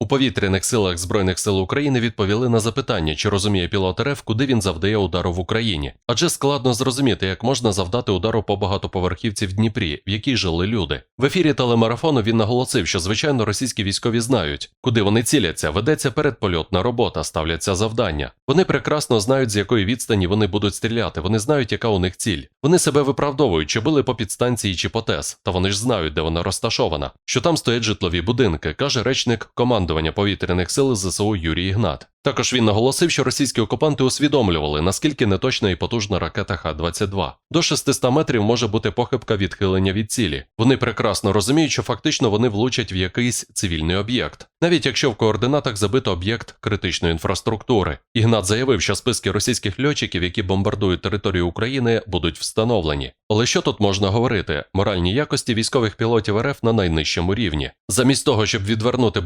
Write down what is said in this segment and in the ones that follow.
У повітряних силах Збройних сил України відповіли на запитання, чи розуміє пілот РФ, куди він завдає удару в Україні. Адже складно зрозуміти, як можна завдати удару по багатоповерхівці в Дніпрі, в якій жили люди. В ефірі телемарафону він наголосив, що звичайно російські військові знають, куди вони ціляться, ведеться передпольотна робота, ставляться завдання. Вони прекрасно знають, з якої відстані вони будуть стріляти. Вони знають, яка у них ціль. Вони себе виправдовують, чи били по підстанції чи по ТЕС, та вони ж знають, де вона розташована. Що там стоять житлові будинки, каже речник командування повітряних сил ЗСУ Юрій Ігнат. Також він наголосив, що російські окупанти усвідомлювали, наскільки неточна і потужна ракета Х-22. До 600 метрів може бути похибка відхилення від цілі. Вони прекрасно розуміють, що фактично вони влучать в якийсь цивільний об'єкт, навіть якщо в координатах забито об'єкт критичної інфраструктури. Ігнат заявив, що списки російських льотчиків, які бомбардують територію України, будуть встановлені. Але що тут можна говорити? Моральні якості військових пілотів РФ на найнижчому рівні. Замість того, щоб відвернути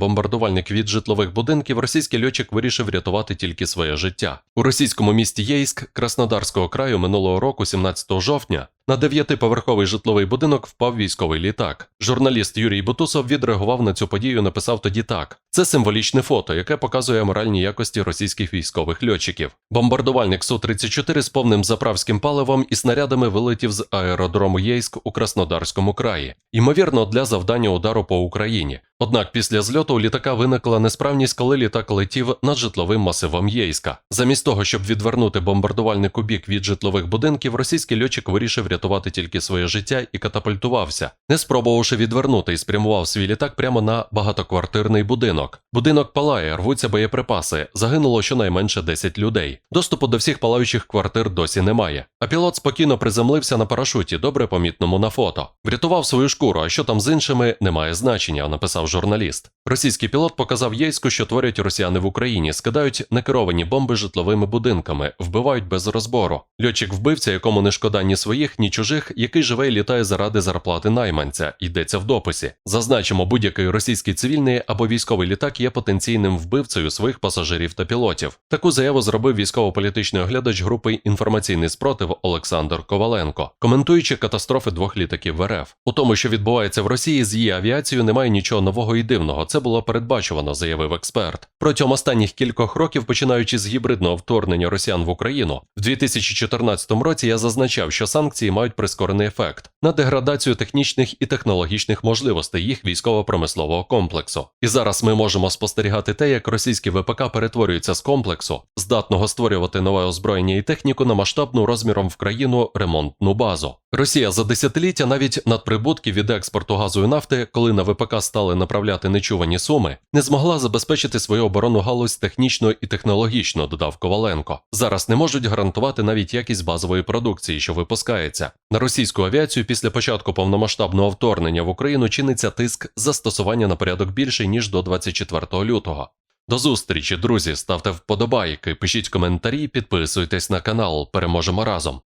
бомбардувальник від житлових будинків, російський льотчик вирішив рятувати тільки своє життя. У російському місті Єйськ Краснодарського краю минулого року, 17 жовтня, на дев'ятиповерховий житловий будинок впав військовий літак. Журналіст Юрій Бутусов відреагував на цю подію. Написав тоді так: це символічне фото, яке показує моральні якості російських військових льотчиків. Бомбардувальник су 34 з повним заправським паливом і снарядами вилетів з аеродрому Єйськ у Краснодарському краї, ймовірно, для завдання удару по Україні. Однак після зльоту у літака виникла несправність, коли літак летів над житловим масивом Єйська. Замість того, щоб відвернути бомбардувальник у бік від житлових будинків, російський льотчик вирішив рятувати тільки своє життя і катапультувався, не спробувавши відвернути і спрямував свій літак прямо на багатоквартирний будинок. Будинок палає, рвуться боєприпаси. Загинуло щонайменше 10 людей. Доступу до всіх палаючих квартир досі немає. А пілот спокійно приземлився на парашуті, добре помітному на фото. Врятував свою шкуру, а що там з іншими, немає значення, написав журналіст. Російський пілот показав Єйську, що творять росіяни в Україні, скидають некеровані бомби житловими будинками, вбивають без розбору. Льотчик вбивця, якому не шкода ні своїх, ні чужих, який живе і літає заради зарплати найманця, йдеться в дописі. Зазначимо, будь-який російський цивільний або військовий літак є потенційним вбивцею своїх пасажирів та пілотів. Таку заяву зробив військово-політичний оглядач групи інформаційний спротив Олександр Коваленко, коментуючи катастрофи двох літаків в РФ. У тому, що відбувається в Росії з її авіацією, немає нічого нового і дивного. Це було передбачувано, заявив експерт. Протягом останніх кількох років, починаючи з гібридного вторгнення росіян в Україну, в 2014 році я зазначав, що санкції мають прискорений ефект на деградацію технічних і технологічних можливостей їх військово-промислового комплексу. І зараз ми можемо спостерігати те, як російські ВПК перетворюються з комплексу, здатного створювати нове озброєння і техніку на масштабну розміром в країну ремонтну базу. Росія за десятиліття навіть надприбутків від експорту газу і нафти, коли на ВПК стали направляти нечувані суми, не змогла забезпечити свою оборонну галузь технічно і технологічно, додав Коваленко. Зараз не можуть гарантувати навіть якість базової продукції, що випускається. На російську авіацію після початку повномасштабного вторгнення в Україну чиниться тиск застосування на порядок більший ніж до 24 лютого. До зустрічі, друзі. Ставте вподобайки, пишіть коментарі, підписуйтесь на канал. Переможемо разом.